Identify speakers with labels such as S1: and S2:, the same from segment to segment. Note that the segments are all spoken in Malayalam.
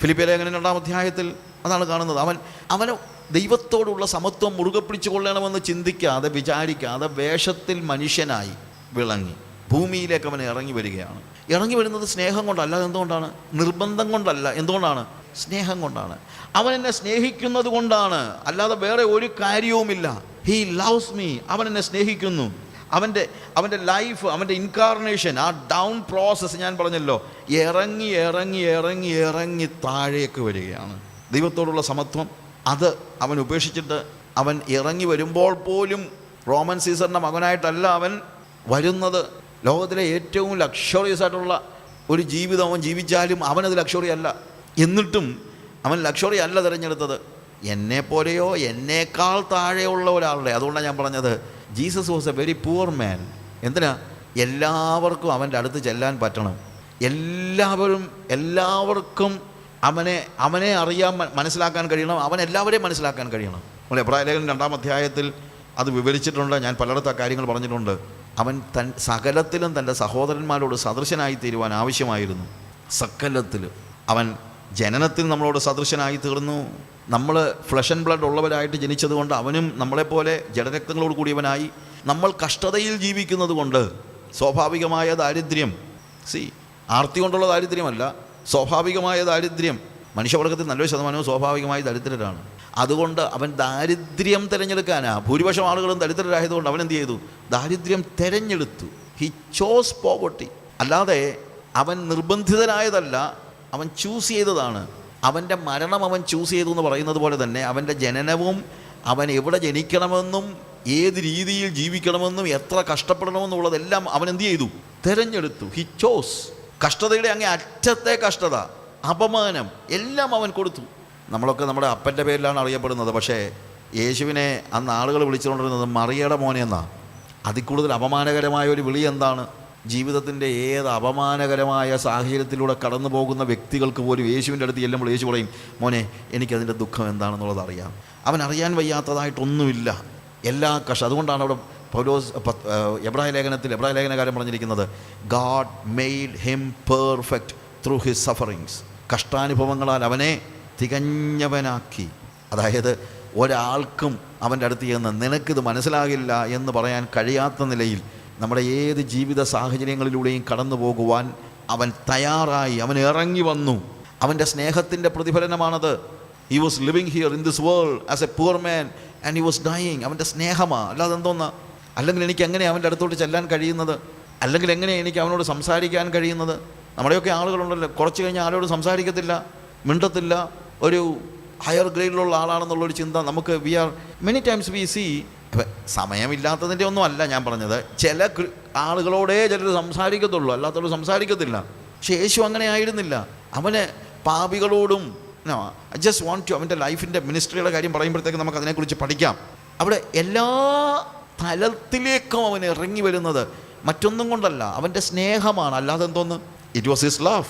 S1: ഫിലിപ്പിയ ലേഖനം രണ്ടാം അധ്യായത്തിൽ അതാണ് കാണുന്നത്? അവൻ അവന് ദൈവത്തോടുള്ള സമത്വം മുറുകെ പിടിച്ചു കൊള്ളണമെന്ന് ചിന്തിക്കാതെ വിചാരിക്കാതെ വേഷത്തിൽ മനുഷ്യനായി വിളങ്ങി. ഭൂമിയിലേക്ക് അവൻ ഇറങ്ങി വരികയാണ്. ഇറങ്ങി വരുന്നത് സ്നേഹം കൊണ്ടല്ല. എന്തുകൊണ്ടാണ്? നിർബന്ധം കൊണ്ടല്ല. എന്തുകൊണ്ടാണ്? സ്നേഹം കൊണ്ടാണ്. അവൻ എന്നെ സ്നേഹിക്കുന്നത് കൊണ്ടാണ്. അല്ലാതെ വേറെ ഒരു കാര്യവുമില്ല. ഹീ ലവ്സ് മീ അവൻ എന്നെ സ്നേഹിക്കുന്നു. അവന്റെ അവന്റെ ലൈഫ് അവന്റെ ഇൻകാർണേഷൻ ആ ഡൗൺ പ്രോസസ്സ് ഞാൻ പറഞ്ഞല്ലോ ഇറങ്ങി ഇറങ്ങി ഇറങ്ങി ഇറങ്ങി താഴേക്ക് വരികയാണ്. ദൈവത്തോടുള്ള സമത്വം അത് അവൻ ഉപേക്ഷിച്ചിട്ട് അവൻ ഇറങ്ങി വരുമ്പോൾ പോലും റോമൻ സീസറിന്റെ മകനായിട്ടല്ല അവൻ വരുന്നത്. ലോകത്തിലെ ഏറ്റവും ലക്ഷറിയസ് ആയിട്ടുള്ള ഒരു ജീവിതം അവൻ ജീവിച്ചാലും അവനത് ലക്ഷറി അല്ല. എന്നിട്ടും അവൻ ലക്ഷറി അല്ല തിരഞ്ഞെടുത്തത്. എന്നെപ്പോലെയോ എന്നേക്കാൾ താഴെയുള്ള ഒരാളുടെ അതുകൊണ്ടാണ് ഞാൻ പറഞ്ഞത് Jesus was a very poor man. എന്തിനാ? എല്ലാവർക്കും അവന്റെ അടുത്ത് ചെല്ലാൻ പറ്റണം. എല്ലാവരും എല്ലാവർക്കും അവനെ അവനെ അറിയാൻ മനസ്സിലാക്കാൻ കഴിയണം. അവൻ എല്ലാവരെയും മനസ്സിലാക്കാൻ കഴിയണം. നമ്മൾ എബ്രാഹിലേഖൻ രണ്ടാം അധ്യായത്തിൽ അത് വിവരിച്ചിട്ടുണ്ട്. ഞാൻ പലയിടത്ത് ആ കാര്യങ്ങൾ പറഞ്ഞിട്ടുണ്ട്. അവൻ തൻ സകലത്തിലും തന്റെ സഹോദരന്മാരോട് സദൃശനായി തീരുവാൻ ആവശ്യമായിരുന്നു. സകലത്തിൽ അവൻ ജനനത്തിൽ നമ്മളോട് സദൃശനായി തീർന്നു. നമ്മൾ ഫ്ലഷ് ആൻഡ് ബ്ലഡ് ഉള്ളവരായിട്ട് ജനിച്ചതുകൊണ്ട് അവനും നമ്മളെപ്പോലെ ജഡരക്തങ്ങളോട് കൂടിയവനായി. നമ്മൾ കഷ്ടതയിൽ ജീവിക്കുന്നത് കൊണ്ട് സ്വാഭാവികമായ ദാരിദ്ര്യം സി ആർത്തി കൊണ്ടുള്ള ദാരിദ്ര്യമല്ല സ്വാഭാവികമായ ദാരിദ്ര്യം മനുഷ്യവർഗത്തിൽ നല്ലൊരു ശതമാനവും സ്വാഭാവികമായി ദരിദ്രരാണ്. അതുകൊണ്ട് അവൻ ദാരിദ്ര്യം തിരഞ്ഞെടുക്കാനാ. ഭൂരിപക്ഷം ആളുകളും ദരിദ്രരായതുകൊണ്ട് അവൻ എന്ത് ചെയ്തു? ദാരിദ്ര്യം തിരഞ്ഞെടുത്തു. ഹി ചോസ് പോവർട്ടി അല്ലാതെ അവൻ നിർബന്ധിതനായതല്ല അവൻ ചൂസ് ചെയ്തതാണ്. അവന്റെ മരണം അവൻ ചൂസ് ചെയ്തു എന്ന് പറയുന്നത് പോലെ തന്നെ അവന്റെ ജനനവും അവൻ എവിടെ ജനിക്കണമെന്നും ഏത് രീതിയിൽ ജീവിക്കണമെന്നും എത്ര കഷ്ടപ്പെടണമെന്നുള്ളതെല്ലാം അവൻ എന്ത് ചെയ്തു? തിരഞ്ഞെടുത്തു. ഹി ചോസ് കഷ്ടതയുടെ അങ്ങേ അറ്റത്തെ കഷ്ടത അപമാനം എല്ലാം അവൻ കൊടുത്തു. നമ്മളൊക്കെ നമ്മുടെ അപ്പന്റെ പേരിലാണ് അറിയപ്പെടുന്നത്. പക്ഷേ യേശുവിനെ അന്ന് ആളുകൾ വിളിച്ചുകൊണ്ടിരുന്നത് മറിയയുടെ മോനെന്നാണ് അതിൽ കൂടുതൽ അപമാനകരമായ ഒരു വിളി എന്താണ്? ജീവിതത്തിന്റെ ഏത് അപമാനകരമായ സാഹചര്യത്തിലൂടെ കടന്നു പോകുന്ന വ്യക്തികൾക്ക് പോലും യേശുവിന്റെ അടുത്ത് ചെല്ലുമ്പോൾ യേശു പറയും മോനെ എനിക്കതിന്റെ ദുഃഖം എന്താണെന്നുള്ളത് അറിയാം. അവൻ അറിയാൻ വയ്യാത്തതായിട്ടൊന്നുമില്ല. എല്ലാ കഷ അതുകൊണ്ടാണ് അവിടെ പൗലോസ് എബ്രാഹിം ലേഖനത്തിൽ എബ്രായ ലേഖനകാരൻ പറഞ്ഞിരിക്കുന്നത് God made him perfect through his sufferings കഷ്ടാനുഭവങ്ങളാൽ അവനെ തികഞ്ഞവനാക്കി. അതായത് ഒരാൾക്കും അവന്റെ അടുത്ത് ചെന്ന് നിനക്കിത് മനസ്സിലാകില്ല എന്ന് പറയാൻ കഴിയാത്ത നിലയിൽ നമ്മുടെ ഏത് ജീവിത സാഹചര്യങ്ങളിലൂടെയും കടന്നു പോകുവാൻ അവൻ തയ്യാറായി. അവൻ ഇറങ്ങി വന്നു. അവന്റെ സ്നേഹത്തിന്റെ പ്രതിഫലനമാണത്. He was living here in this world as a poor man and he was dying അവന്റെ സ്നേഹമാണ് അല്ലാതെ എന്തോന്നാ? അല്ലെങ്കിൽ എനിക്ക് എങ്ങനെ അവന്റെ അടുത്തോട്ട് ചെല്ലാൻ കഴിയുന്നത്? അല്ലെങ്കിൽ എങ്ങനെ എനിക്ക് അവനോട് സംസാരിക്കാൻ കഴിയുന്നത്? നമ്മുടെയൊക്കെ ആളുകളുണ്ടല്ലോ. കുറച്ച് കഴിഞ്ഞാൽ ആളോട് സംസാരിക്കത്തില്ല. മിണ്ടത്തില്ല. ഒരു ഹയർ ഗ്രേഡിലുള്ള ആളാണെന്നുള്ളൊരു ചിന്ത നമുക്ക് we are many times we see സമയമില്ലാത്തതിന്റെ ഒന്നും അല്ല ഞാൻ പറഞ്ഞത്. ചില ആളുകളോടേ ചിലർ സംസാരിക്കത്തുള്ളൂ. അല്ലാത്തവർ സംസാരിക്കത്തില്ല. യേശു അങ്ങനെ ആയിരുന്നില്ല. അവന് പാപികളോടും ഐ ജസ്റ്റ് വാണ്ട് ടു അവന്റെ ലൈഫിന്റെ മിനിസ്ട്രിയുടെ കാര്യം പറയുമ്പോഴത്തേക്ക് നമുക്ക് അതിനെക്കുറിച്ച് പഠിക്കാം. അവിടെ എല്ലാ തലത്തിലേക്കും അവൻ ഇറങ്ങി വരുന്നത് മറ്റൊന്നും കൊണ്ടല്ല. അവന്റെ സ്നേഹമാണ്. അല്ലാതെ എന്തോന്ന്? ഇറ്റ് വാസ് ഹിസ് ലവ്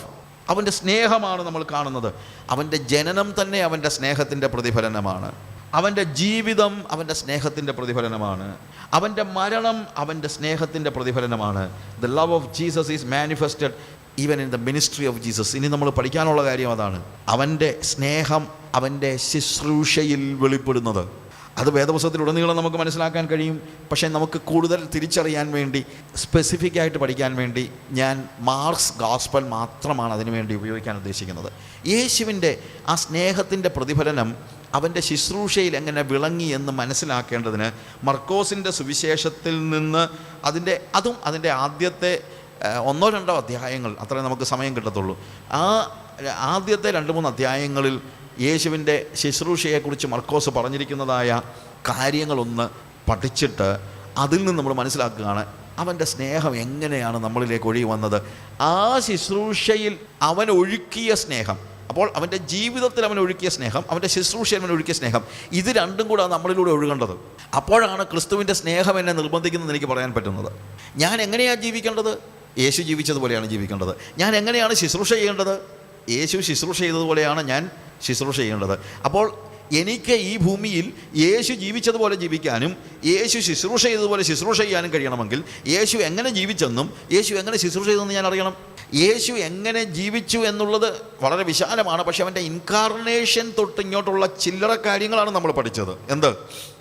S1: അവന്റെ സ്നേഹമാണ് നമ്മൾ കാണുന്നത്. അവന്റെ ജനനം തന്നെ അവന്റെ സ്നേഹത്തിന്റെ പ്രതിഫലനമാണ്. അവന്റെ ജീവിതം അവന്റെ സ്നേഹത്തിന്റെ പ്രതിഫലനമാണ്. അവന്റെ മരണം അവന്റെ സ്നേഹത്തിന്റെ പ്രതിഫലനമാണ്. The love of Jesus is manifested even in the ministry of Jesus ഇനി നമ്മൾ പഠിക്കാനുള്ള കാര്യം അതാണ്. അവന്റെ സ്നേഹം അവന്റെ ശുശ്രൂഷയിൽ വെളിപ്പെടുന്നത്. അത് വേദപുസ്തകത്തിലുടനീളം നമുക്ക് മനസ്സിലാക്കാൻ കഴിയും. പക്ഷേ നമുക്ക് കൂടുതൽ തിരിച്ചറിയാൻ വേണ്ടി സ്പെസിഫിക് ആയിട്ട് പഠിക്കാൻ വേണ്ടി ഞാൻ മാർക്സ് ഗാസ്പൽ മാത്രമാണ് അതിനുവേണ്ടി ഉപയോഗിക്കാൻ ഉദ്ദേശിക്കുന്നത്. യേശുവിന്റെ ആ സ്നേഹത്തിന്റെ പ്രതിഫലനം അവന്റെ ശുശ്രൂഷയിൽ എങ്ങനെ വിളങ്ങി എന്ന് മനസ്സിലാക്കേണ്ടതിന് മർക്കോസിന്റെ സുവിശേഷത്തിൽ നിന്ന് അതിന്റെ അതും അതിന്റെ ആദ്യത്തെ ഒന്നോ രണ്ടോ അധ്യായങ്ങൾ അത്രേ നമുക്ക് സമയം കിട്ടത്തുള്ളൂ. ആ ആദ്യത്തെ രണ്ട് മൂന്ന് അധ്യായങ്ങളിൽ യേശുവിന്റെ ശുശ്രൂഷയെക്കുറിച്ച് മർക്കോസ് പറഞ്ഞിരിക്കുന്നതായ കാര്യങ്ങളൊന്ന് പഠിച്ചിട്ട് അതിൽ നിന്ന് നമ്മൾ മനസ്സിലാക്കുകയാണ് അവന്റെ സ്നേഹം എങ്ങനെയാണ് നമ്മളിലേക്ക് ഒഴുകി വന്നത്. ആ ശുശ്രൂഷയിൽ അവൻ ഒഴുക്കിയ സ്നേഹം. അപ്പോൾ അവന്റെ ജീവിതത്തിൽ അവൻ ഒഴുക്കിയ സ്നേഹം അവന്റെ ശുശ്രൂഷയിൽ അവൻ ഒഴുക്കിയ സ്നേഹം ഇത് രണ്ടും കൂടെ നമ്മളിലൂടെ ഒഴുകേണ്ടത്. അപ്പോഴാണ് ക്രിസ്തുവിന്റെ സ്നേഹം എന്നെ നിർബന്ധിക്കുന്നത് എനിക്ക് പറയാൻ പറ്റുന്നത്. ഞാൻ എങ്ങനെയാണ് ജീവിക്കേണ്ടത്? യേശു ജീവിച്ചതുപോലെയാണ് ജീവിക്കേണ്ടത്. ഞാൻ എങ്ങനെയാണ് ശുശ്രൂഷ ചെയ്യേണ്ടത്? യേശു ശുശ്രൂഷ ചെയ്തതുപോലെയാണ് ഞാൻ ശുശ്രൂഷ ചെയ്യേണ്ടത്. അപ്പോൾ എനിക്ക് ഈ ഭൂമിയിൽ യേശു ജീവിച്ചതുപോലെ ജീവിക്കാനും യേശു ശുശ്രൂഷ ചെയ്തതുപോലെ ശുശ്രൂഷ ചെയ്യാനും കഴിയണമെങ്കിൽ യേശു എങ്ങനെ ജീവിച്ചെന്നും യേശു എങ്ങനെ ശുശ്രൂഷ ചെയ്തെന്ന് ഞാൻ അറിയണം. യേശു എങ്ങനെ ജീവിച്ചു എന്നുള്ളത് വളരെ വിശാലമാണ്. പക്ഷെ അവന്റെ ഇൻകാർണേഷൻ തൊട്ട് ഇങ്ങോട്ടുള്ള ചില്ലറ കാര്യങ്ങളാണ് നമ്മൾ പഠിച്ചത്. എന്ത്?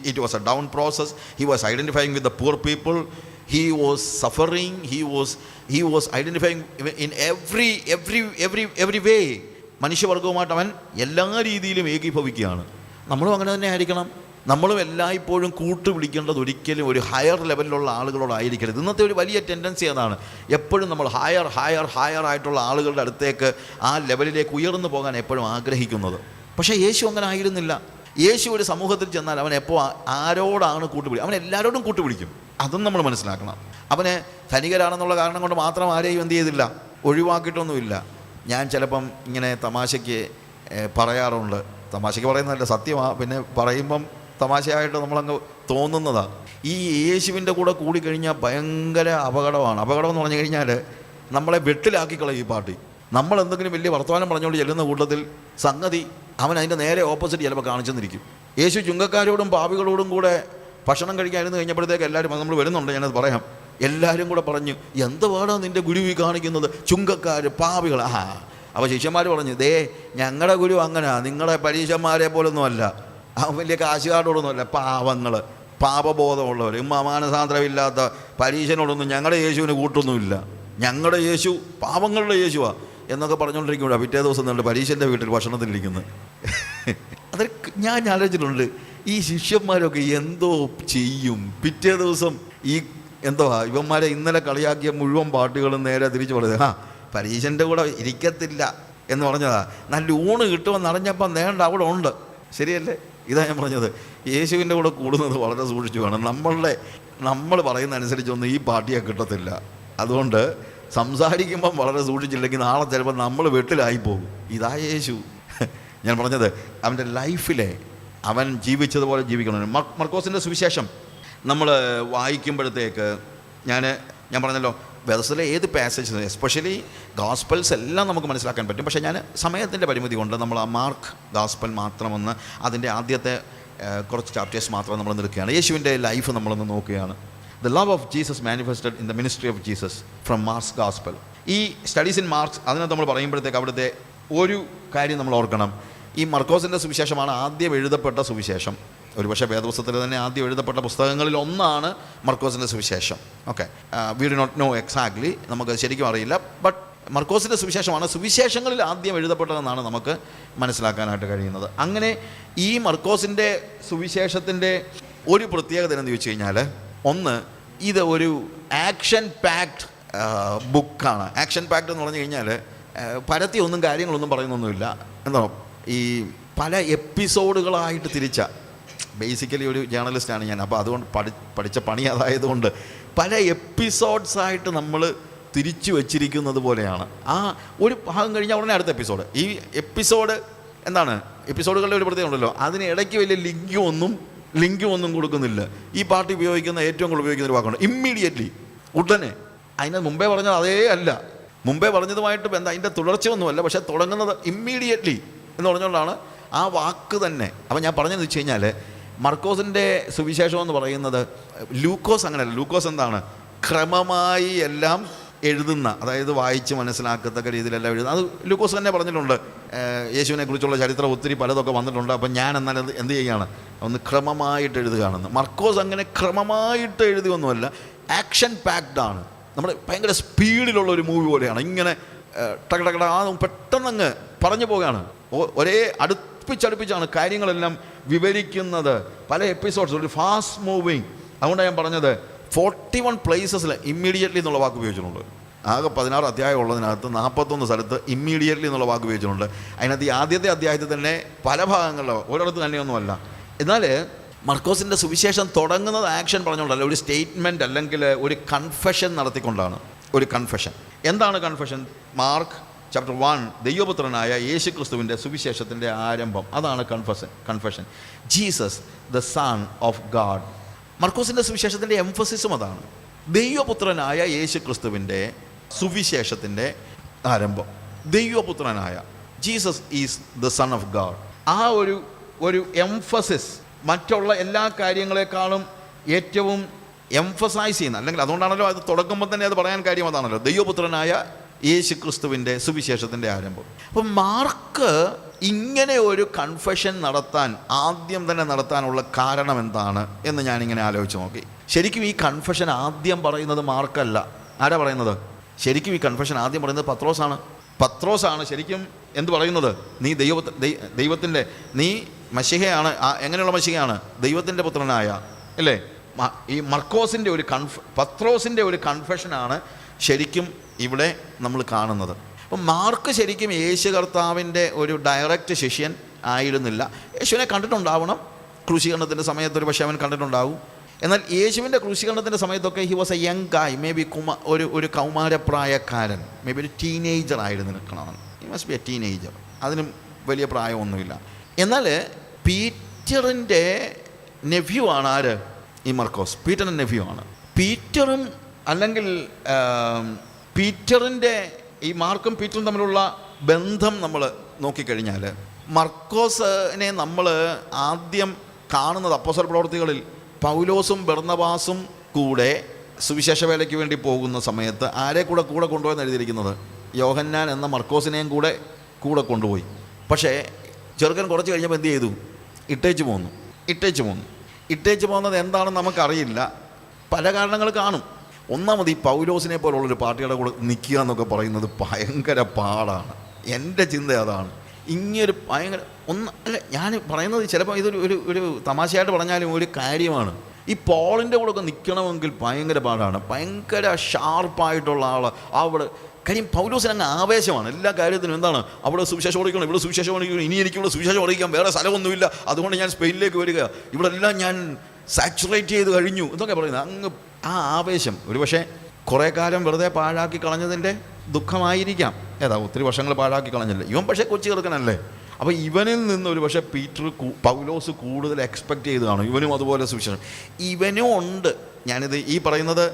S1: It was a down process he was identifying with the poor people he was suffering he was he was identifying in every every every every way മനുഷ്യവർഗവുമായിട്ട് അവൻ എല്ലാ രീതിയിലും ഏകീഭവിക്കുകയാണ്. നമ്മളും അങ്ങനെ തന്നെ ആയിരിക്കണം. നമ്മളും എല്ലായ്പ്പോഴും കൂട്ടു വിളിക്കേണ്ടത് ഒരിക്കലും ഒരു ഹയർ ലെവലിലുള്ള ആളുകളോടായിരിക്കരുത്. ഇന്നത്തെ ഒരു വലിയ ടെൻഡൻസി അതാണ്. എപ്പോഴും നമ്മൾ ഹയർ ഹയർ ഹയർ ആയിട്ടുള്ള ആളുകളുടെ അടുത്തേക്ക് ആ ലെവലിലേക്ക് ഉയർന്നു പോകാൻ എപ്പോഴും ആഗ്രഹിക്കുന്നത്. പക്ഷേ യേശു അങ്ങനെ ആയിരുന്നില്ല. യേശു ഒരു സമൂഹത്തിൽ ചെന്നാൽ അവൻ എപ്പോൾ ആരോടാണ് കൂട്ടുപിടി? അവൻ എല്ലാവരോടും കൂട്ടുപിടിക്കും. അതും നമ്മൾ മനസ്സിലാക്കണം. അവന് ധനികരാണെന്നുള്ള കാരണം കൊണ്ട് മാത്രം ആരെയും എന്ത് ചെയ്തില്ല. ഒഴിവാക്കിയിട്ടൊന്നുമില്ല. ഞാൻ ചിലപ്പം ഇങ്ങനെ തമാശയ്ക്ക് പറയാറുണ്ട്. തമാശയ്ക്ക് പറയുന്നതല്ല സത്യമാണ് പിന്നെ പറയുമ്പം തമാശയായിട്ട് നമ്മളങ്ങ് തോന്നുന്നതാണ് ഈ യേശുവിന്റെ കൂടെ കൂടിക്കഴിഞ്ഞാൽ ഭയങ്കര അപകടമാണ്. അപകടം എന്ന് പറഞ്ഞു കഴിഞ്ഞാൽ നമ്മളെ വെട്ടിലാക്കി കളയും ഈ പാർട്ടി നമ്മൾ എന്തെങ്കിലും വലിയ വർത്തമാനം പറഞ്ഞുകൊണ്ട് ചെല്ലുന്ന കൂട്ടത്തിൽ സംഗതി അവൻ അതിന്റെ നേരെ ഓപ്പോസിറ്റ് ചിലപ്പോൾ കാണിച്ചെന്നിരിക്കും. യേശു ചുങ്കക്കാരോടും പാപികളോടും കൂടെ ഭക്ഷണം കഴിക്കാതിരുന്ന് കഴിഞ്ഞപ്പോഴത്തേക്ക് എല്ലാവരും നമ്മൾ വരുന്നുണ്ട് ഞാനത് പറയാം. എല്ലാവരും കൂടെ പറഞ്ഞു എന്ത് വേണോ നിന്റെ ഗുരു ഈ കാണിക്കുന്നത്? ചുങ്കക്കാർ പാപികൾ ആ അപ്പോൾ ശിഷ്യന്മാർ പറഞ്ഞു ദേ ഞങ്ങളുടെ ഗുരു അങ്ങനെയാണ് നിങ്ങളെ പരീക്ഷന്മാരെ പോലൊന്നും അല്ല. അവൻ വലിയ കാശുകാരോടൊന്നുമല്ല പാവങ്ങൾ പാപബോധമുള്ളവർ മാനസാന്തരമില്ലാത്ത പരീക്ഷനോടൊന്നും ഞങ്ങളുടെ യേശുവിന് കൂട്ടൊന്നുമില്ല. ഞങ്ങളുടെ യേശു പാവങ്ങളുടെ യേശുവാ എന്നൊക്കെ പറഞ്ഞുകൊണ്ടിരിക്കുമ്പോൾ പിറ്റേ ദിവസം നല്ല പരീക്ഷന്റെ വീട്ടിൽ ഭക്ഷണത്തിലിരിക്കുന്നത്. അത് ഞാൻ ആലോചിച്ചിട്ടുണ്ട് ഈ ശിഷ്യന്മാരൊക്കെ എന്തോ ചെയ്യും? പിറ്റേ ദിവസം ഈ എന്തോ ഇവന്മാരെ ഇന്നലെ കളിയാക്കിയ മുഴുവൻ പാട്ടുകളും നേരെ തിരിച്ചു പറയുന്നത് ആ പരീക്ഷന്റെ കൂടെ ഇരിക്കത്തില്ല എന്ന് പറഞ്ഞതാ. നല്ല ഊണ് കിട്ടുമെന്ന് അറിഞ്ഞപ്പം നേണ്ട അവിടെ ഉണ്ട്. ശരിയല്ലേ? ഇതാ ഞാൻ പറഞ്ഞത്. യേശുവിന്റെ കൂടെ കൂടുന്നത് വളരെ സൂക്ഷിച്ചു വേണം നമ്മളുടെ നമ്മൾ പറയുന്ന അനുസരിച്ചൊന്നും ഈ പാർട്ടിയെ കിട്ടത്തില്ല. അതുകൊണ്ട് സംസാരിക്കുമ്പം വളരെ സൂക്ഷിച്ചില്ലെങ്കിൽ നാളെ ചിലപ്പോൾ നമ്മൾ വെട്ടിലായി പോകും ഇതാ യേശു. ഞാൻ പറഞ്ഞത് അവന്റെ ലൈഫിലെ അവൻ ജീവിച്ചതുപോലെ ജീവിക്കണം. മർ- മർക്കോസിന്റെ സുവിശേഷം നമ്മൾ വായിക്കുമ്പോഴത്തേക്ക് ഞാൻ ഞാൻ പറഞ്ഞല്ലോ വേദത്തിലെ ഏത് പാസേജ് എസ്പെഷ്യലി ഗോസ്പൽസ് എല്ലാം നമുക്ക് മനസ്സിലാക്കാൻ പറ്റും. പക്ഷേ ഞാൻ സമയത്തിന്റെ പരിമിതി കൊണ്ട് നമ്മൾ ആ മാർക്ക് ഗോസ്പൽ മാത്രമൊന്ന് അതിന്റെ ആദ്യത്തെ കുറച്ച് ചാപ്റ്റേഴ്സ് മാത്രം നമ്മൾ നിൽക്കുകയാണ് യേശുവിന്റെ ലൈഫ് നമ്മളൊന്ന് നോക്കുകയാണ്. The love of Jesus manifested in the ministry of Jesus from Mark's gospel ഈ സ്റ്റഡീസ് ഇൻ മാർക്സ് അതിനെ നമ്മൾ പറയുമ്പോഴത്തേക്ക് അവിടുത്തെ ഒരു കാര്യം നമ്മൾ ഓർക്കണം. ഈ മർക്കോസിന്റെ സുവിശേഷമാണ് ആദ്യം എഴുതപ്പെട്ട സുവിശേഷം. ഒരുപക്ഷെ വേദപുസ്തകത്തിൽ തന്നെ ആദ്യം എഴുതപ്പെട്ട പുസ്തകങ്ങളിൽ ഒന്നാണ് മർക്കോസിന്റെ സുവിശേഷം. Okay we did not know exactly നമുക്ക് ശരിക്കും അറിയില്ല. ബട്ട് മർക്കോസിന്റെ സുവിശേഷമാണ് സുവിശേഷങ്ങളിൽ ആദ്യം എഴുതപ്പെട്ടതെന്നാണ് നമുക്ക് മനസ്സിലാക്കാനായിട്ട് കഴിയുന്നത്. അങ്ങനെ ഈ മർക്കോസിന്റെ സുവിശേഷത്തിന്റെ ഒരു പ്രത്യേകത എന്ന് ചോദിച്ചു കഴിഞ്ഞാൽ ഒന്ന് ഇത് ഒരു ആക്ഷൻ പാക്ഡ് ബുക്കാണ് ആക്ഷൻ പാക്ഡ് എന്ന് പറഞ്ഞു കഴിഞ്ഞാൽ പരത്തി ഒന്നും കാര്യങ്ങളൊന്നും പറയുന്നൊന്നുമില്ല. എന്താണോ ഈ പല എപ്പിസോഡുകളായിട്ട് തിരിച്ച. ബേസിക്കലി ഒരു ജേർണലിസ്റ്റാണ് ഞാൻ. അപ്പോൾ അതുകൊണ്ട് പഠി പഠിച്ച പണി അതായതുകൊണ്ട് പല എപ്പിസോഡ്സായിട്ട് നമ്മൾ തിരിച്ചു വച്ചിരിക്കുന്നത് പോലെയാണ്. ആ ഒരു ഭാഗം കഴിഞ്ഞാൽ ഉടനെ അടുത്ത എപ്പിസോഡ് ഈ എപ്പിസോഡ് എന്താണ്? എപ്പിസോഡുകളുടെ ഒരു പ്രത്യേകത ഉണ്ടല്ലോ. അതിന് ഇടയ്ക്ക് വലിയ ലിങ്കും ഒന്നും ലിങ്കും ഒന്നും കൊടുക്കുന്നില്ല. ഈ പാർട്ടി ഉപയോഗിക്കുന്ന ഏറ്റവും കൂടുതൽ ഉപയോഗിക്കുന്ന ഒരു വാക്കുണ്ട് ഇമ്മീഡിയറ്റ്ലി ഉടനെ. അതിന് മുമ്പേ പറഞ്ഞത് അതേ അല്ല. മുമ്പേ പറഞ്ഞതുമായിട്ട് ബന്ധം അതിന്റെ തുടർച്ചയൊന്നുമല്ല. പക്ഷേ തുടങ്ങുന്നത് ഇമ്മീഡിയറ്റ്ലി എന്ന് പറഞ്ഞുകൊണ്ടാണ് ആ വാക്ക് തന്നെ. അപ്പം ഞാൻ പറഞ്ഞതെന്ന് വെച്ച് കഴിഞ്ഞാൽ മർക്കോസിന്റെ സുവിശേഷം എന്ന് പറയുന്നത് ലൂക്കോസ് അങ്ങനെയല്ല ലൂക്കോസ് എന്താണ്? ക്രമമായി എല്ലാം എഴുതുന്ന അതായത് വായിച്ച് മനസ്സിലാക്കത്തക്ക രീതിയിലെല്ലാം എഴുതുന്ന. അത് ലൂക്കോസ് തന്നെ പറഞ്ഞിട്ടുണ്ട്. യേശുവിനെ കുറിച്ചുള്ള ചരിത്രം ഒത്തിരി പലതൊക്കെ വന്നിട്ടുണ്ട്. അപ്പം ഞാൻ എന്നാൽ എന്ത് ചെയ്യുകയാണ്? ഒന്ന് ക്രമമായിട്ട് എഴുതുകയാണെന്ന്. മർക്കോസ് അങ്ങനെ ക്രമമായിട്ട് എഴുതിയൊന്നുമല്ല. ആക്ഷൻ പാക്ഡ് ആണ്. നമ്മുടെ ഭയങ്കര സ്പീഡിലുള്ള ഒരു മൂവി പോലെയാണ്. ഇങ്ങനെ ഏഹ്, ടക ടക ടക ആ പെട്ടെന്നങ്ങ് പറഞ്ഞു പോവുകയാണ്. ഒരേ അടുപ്പിച്ചടുപ്പിച്ചാണ് കാര്യങ്ങളെല്ലാം വിവരിക്കുന്നത്. പല എപ്പിസോഡ്സ് ഒരു ഫാസ്റ്റ് മൂവിങ് അതുകൊണ്ടാണ് ഞാൻ പറഞ്ഞത്. ഫോർട്ടി വൺ പ്ലേസസിൽ ഇമ്മീഡിയറ്റ്ലി എന്നുള്ള വാക്ക് ഉപയോഗിച്ചിട്ടുണ്ട്. ആകെ പതിനാറ് അധ്യായം ഉള്ളതിനകത്ത് നാൽപ്പത്തൊന്ന് സ്ഥലത്ത് ഇമ്മീഡിയറ്റ്ലി എന്നുള്ള വാക്ക് ഉപയോഗിച്ചിട്ടുണ്ട്. അതിനകത്ത് ഈ ആദ്യത്തെ അധ്യായത്തിൽ തന്നെ പല ഭാഗങ്ങളിലോ ഒരിടത്ത് തന്നെയൊന്നുമല്ല. എന്നാൽ മർക്കോസിന്റെ സുവിശേഷം തുടങ്ങുന്നത് ആക്ഷൻ പറഞ്ഞുകൊണ്ടല്ല ഒരു സ്റ്റേറ്റ്മെന്റ് അല്ലെങ്കിൽ ഒരു കൺഫെഷൻ നടത്തിക്കൊണ്ടാണ്. ഒരു കൺഫെഷൻ എന്താണ് കൺഫെഷൻ മാർക്ക് ചാപ്റ്റർ വൺ ദൈവപുത്രനായ യേശു ക്രിസ്തുവിന്റെ സുവിശേഷത്തിന്റെ ആരംഭം. അതാണ് confession confession Jesus the son of God മർക്കോസിന്റെ സുവിശേഷത്തിന്റെ എംഫസിസും അതാണ്. ദൈവപുത്രനായ യേശു ക്രിസ്തുവിന്റെ സുവിശേഷത്തിന്റെ ആരംഭം. ദൈവപുത്രനായ Jesus is the son of God ആ ഒരു ഒരു എംഫസിസ് മറ്റുള്ള എല്ലാ കാര്യങ്ങളെക്കാളും ഏറ്റവും എംഫസൈസ് ചെയ്യുന്ന അല്ലെങ്കിൽ അതുകൊണ്ടാണല്ലോ അത് തുടങ്ങുമ്പോൾ തന്നെ അത് പറയാൻ കാര്യം അതാണല്ലോ. ദൈവപുത്രനായ യേശു ക്രിസ്തുവിന്റെ സുവിശേഷത്തിന്റെ ആരംഭം. അപ്പം മാർക്ക് ഇങ്ങനെ ഒരു കൺഫെഷൻ നടത്താൻ ആദ്യം തന്നെ നടത്താനുള്ള കാരണം എന്താണ് എന്ന് ഞാനിങ്ങനെ ആലോചിച്ച് നോക്കി. ശരിക്കും ഈ കൺഫെഷൻ ആദ്യം പറയുന്നത് മാർക്കല്ല. ആരാ പറയുന്നത്? ശരിക്കും ഈ കൺഫെഷൻ ആദ്യം പറയുന്നത് പത്രോസാണ്. പത്രോസാണ് ശരിക്കും എന്ത് പറയുന്നത്? നീ ദൈവ ദൈവത്തിന്റെ നീ മഷിഹയാണ് എങ്ങനെയുള്ള മഷിഹയാണ് ദൈവത്തിന്റെ പുത്രനായ അല്ലേ? ഈ മർക്കോസിന്റെ ഒരു കൺഫ് പത്രോസിന്റെ ഒരു കൺഫെഷനാണ് ശരിക്കും ഇവിടെ നമ്മൾ കാണുന്നത്. അപ്പം മാർക്ക് ശരിക്കും യേശു കർത്താവിന്റെ ഒരു ഡയറക്റ്റ് ശിഷ്യൻ ആയിരുന്നില്ല. യേശുവിനെ കണ്ടിട്ടുണ്ടാവണം. ക്രൂശീകരണത്തിന്റെ സമയത്ത് ഒരു പക്ഷേ അവൻ കണ്ടിട്ടുണ്ടാവും. എന്നാൽ യേശുവിന്റെ ക്രൂശീകരണത്തിന്റെ സമയത്തൊക്കെ he was a young guy maybe കുമ ഒരു ഒരു കൗമാരപ്രായക്കാരൻ. മേ ബി ഒരു ടീനേജർ ആയിരുന്നു നിൽക്കണം he must be a teenager അതിനും വലിയ പ്രായമൊന്നുമില്ല. എന്നാൽ പീറ്ററിന്റെ നെഫ്യൂ ആണ് ആര്? ഈ മർക്കോസ്. പീറ്ററിന്റെ നെഫ്യൂ ആണ്. പീറ്ററും അല്ലെങ്കിൽ പീറ്ററിന്റെ ഈ മാർക്കും പീറ്ററും തമ്മിലുള്ള ബന്ധം നമ്മൾ നോക്കിക്കഴിഞ്ഞാൽ മർക്കോസിനെ നമ്മൾ ആദ്യം കാണുന്നത് അപ്പോസൽ പ്രവർത്തികളിൽ പൗലോസും ബെർണബാസും കൂടെ സുവിശേഷ വേലയ്ക്ക് വേണ്ടി പോകുന്ന സമയത്ത് ആരെ കൂടെ കൂടെ കൊണ്ടുപോയെന്ന് എഴുതിയിരിക്കുന്നത്? യോഹന്നാൻ എന്ന മർക്കോസിനെയും കൂടെ കൂടെ കൊണ്ടുപോയി. പക്ഷേ ചെറുക്കൻ കുറച്ച് കഴിഞ്ഞപ്പോൾ എന്ത് ചെയ്തു? ഇട്ടേച്ച് പോന്നു. ഇട്ടേച്ച് പോന്നു. ഇട്ടേച്ച് പോകുന്നത് എന്താണെന്ന് നമുക്കറിയില്ല. പല കാരണങ്ങൾ കാണും. ഒന്നാമത് ഈ പൗലോസിനെ പോലുള്ളൊരു പാർട്ടിയുടെ കൂടെ നിൽക്കുക എന്നൊക്കെ പറയുന്നത് ഭയങ്കര പാടാണ്. എന്റെ ചിന്ത അതാണ്. ഇങ്ങനൊരു ഭയങ്കര ഒന്ന് അല്ല ഞാൻ പറയുന്നത് ചിലപ്പോൾ ഇതൊരു ഒരു ഒരു തമാശയായിട്ട് പറഞ്ഞാലും ഒരു കാര്യമാണ്. ഈ പോളിന്റെ കൂടെ ഒക്കെ നിൽക്കണമെങ്കിൽ ഭയങ്കര പാടാണ്. ഭയങ്കര ഷാർപ്പായിട്ടുള്ള ആൾ അവിടെ. കാര്യം പൗലോസിന് അങ്ങ് ആവേശമാണ്. എല്ലാ കാര്യത്തിനും എന്താണ്? അവിടെ സുവിശേഷം ഓടിക്കണം ഇവിടെ സുവിശേഷം ഓടിക്കണം ഇനി എനിക്കിവിടെ സുവിശേഷം ഓടിക്കാൻ വേറെ സ്ഥലമൊന്നുമില്ല. അതുകൊണ്ട് ഞാൻ സ്പെയിനിലേക്ക് വരിക. ഇവിടെ എല്ലാം ഞാൻ സാച്ചുറേറ്റ് ചെയ്ത് കഴിഞ്ഞു. എന്നൊക്കെ പറയുന്നത്. അങ്ങ് ആ ആവേശം. ഒരു പക്ഷേ കുറേ കാലം വെറുതെ പാഴാക്കി കളഞ്ഞതിന്റെ ദുഃഖമായിരിക്കാം. ഏതാ ഒത്തിരി വർഷങ്ങൾ പാഴാക്കി കളഞ്ഞില്ല? ഇവൻ പക്ഷേ കൊച്ചു ചെറുക്കനല്ലേ. അപ്പോൾ ഇവനിൽ നിന്ന് ഒരു പക്ഷേ പീറ്റർ പൗലോസ് കൂടുതൽ എക്സ്പെക്റ്റ് ചെയ്ത് കാണും. ഇവനും അതുപോലെ സുവിശേഷം. ഇവനും ഉണ്ട്. ഞാനിത് ഈ പറയുന്നത്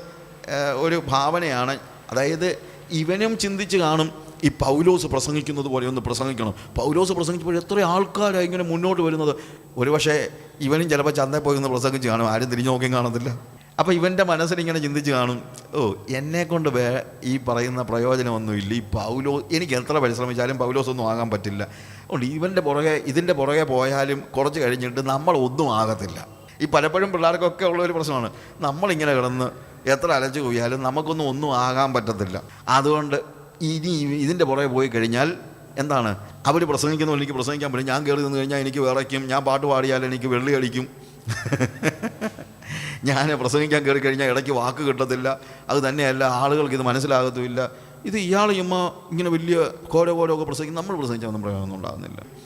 S1: ഒരു ഭാവനയാണ്. അതായത് ഇവനും ചിന്തിച്ച് കാണും ഈ പൗലോസ് പ്രസംഗിക്കുന്നത് പോലെ ഒന്ന് പ്രസംഗിക്കണം. പൗലോസ് പ്രസംഗിച്ചപ്പോൾ എത്ര ആൾക്കാരാണ് ഇങ്ങനെ മുന്നോട്ട് വരുന്നത്? ഒരുപക്ഷെ ഇവനും ചിലപ്പോൾ ചന്തയിൽ പോയി ഒന്ന് പ്രസംഗിച്ച് കാണും. ആരും തിരിഞ്ഞു നോക്കിയും കാണത്തില്ല. അപ്പോൾ ഇവന്റെ മനസ്സിൽ ഇങ്ങനെ ചിന്തിച്ച് കാണും ഓ എന്നെ കൊണ്ട് വേ ഈ പറയുന്ന പ്രയോജനമൊന്നുമില്ല ഈ പൗലോ എനിക്ക് എത്ര പരിശ്രമിച്ചാലും പൗലോസ് ഒന്നും ആകാൻ പറ്റില്ല. അതുകൊണ്ട് ഇവന്റെ പുറകെ ഇതിന്റെ പുറകെ പോയാലും കുറച്ച് കഴിഞ്ഞിട്ട് നമ്മൾ ഒന്നും ആകത്തില്ല. ഈ പലപ്പോഴും പിള്ളേർക്കൊക്കെ ഉള്ള ഒരു പ്രശ്നമാണ്. നമ്മളിങ്ങനെ കിടന്ന് എത്ര അലച്ചു പോയാലും നമുക്കൊന്നും ഒന്നും ആകാൻ പറ്റത്തില്ല. അതുകൊണ്ട് ഇനി ഇതിന്റെ പുറകെ പോയി കഴിഞ്ഞാൽ എന്താണ്? അവർ പ്രസംഗിക്കുന്ന എനിക്ക് പ്രസംഗിക്കാൻ പറ്റും. ഞാൻ കയറി നിന്ന് കഴിഞ്ഞാൽ എനിക്ക് വിറയ്ക്കും. ഞാൻ പാട്ട് പാടിയാൽ എനിക്ക് വെള്ളി അടിക്കും. ഞാൻ പ്രസംഗിക്കാൻ കയറി കഴിഞ്ഞാൽ ഇടയ്ക്ക് വാക്ക് കിട്ടത്തില്ല. അത് തന്നെയല്ല ആളുകൾക്ക് ഇത് മനസ്സിലാകത്തുമില്ല. ഇത് ഇയാൾ ചുമ്മാ ഇങ്ങനെ വലിയ കോരോ കോരോ ഒക്കെ പ്രസംഗിക്കും നമ്മൾ പ്രസംഗിച്ചാൽ ഒന്നും പ്രയോജനം ഉണ്ടാകുന്നില്ല.